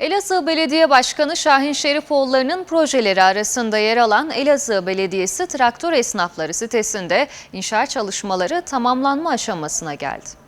Elazığ Belediye Başkanı Şahin Şerifoğulları'nın projeleri arasında yer alan Elazığ Belediyesi Traktör Esnafları sitesinde inşaat çalışmaları tamamlanma aşamasına geldi.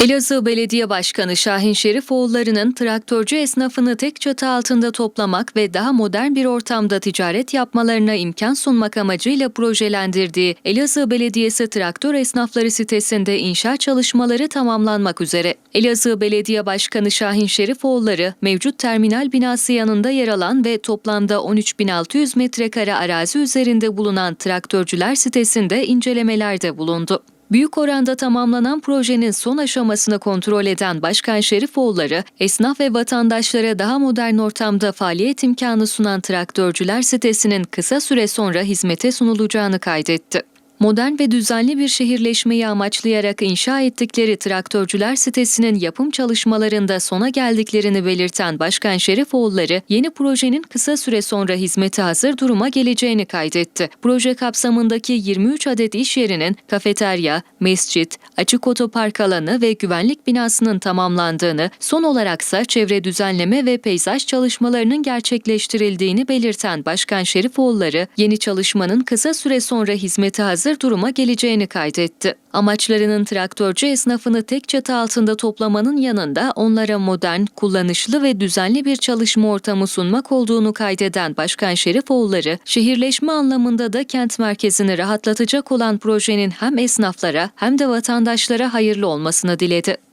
Elazığ Belediye Başkanı Şahin Şerifoğulları'nın traktörcü esnafını tek çatı altında toplamak ve daha modern bir ortamda ticaret yapmalarına imkan sunmak amacıyla projelendirdiği Elazığ Belediyesi Traktör Esnafları sitesinde inşaat çalışmaları tamamlanmak üzere. Elazığ Belediye Başkanı Şahin Şerifoğulları, mevcut terminal binası yanında yer alan ve toplamda 13.600 metrekare arazi üzerinde bulunan traktörcüler sitesinde incelemelerde bulundu. Büyük oranda tamamlanan projenin son aşamasını kontrol eden Başkan Şerifoğulları, esnaf ve vatandaşlara daha modern ortamda faaliyet imkanı sunan traktörcüler sitesinin kısa süre sonra hizmete sunulacağını kaydetti. Modern ve düzenli bir şehirleşmeyi amaçlayarak inşa ettikleri traktörcüler sitesinin yapım çalışmalarında sona geldiklerini belirten Başkan Şerifoğulları, yeni projenin kısa süre sonra hizmete hazır duruma geleceğini kaydetti. Proje kapsamındaki 23 adet iş yerinin kafeterya, mescit, açık otopark alanı ve güvenlik binasının tamamlandığını, son olaraksa çevre düzenleme ve peyzaj çalışmalarının gerçekleştirildiğini belirten Başkan Şerifoğulları, yeni çalışmanın kısa süre sonra hizmete hazır duruma geleceğini kaydetti. Amaçlarının traktörcü esnafını tek çatı altında toplamanın yanında onlara modern, kullanışlı ve düzenli bir çalışma ortamı sunmak olduğunu kaydeden Başkan Şerifoğulları, şehirleşme anlamında da kent merkezini rahatlatacak olan projenin hem esnaflara hem de vatandaşlara hayırlı olmasını diledi.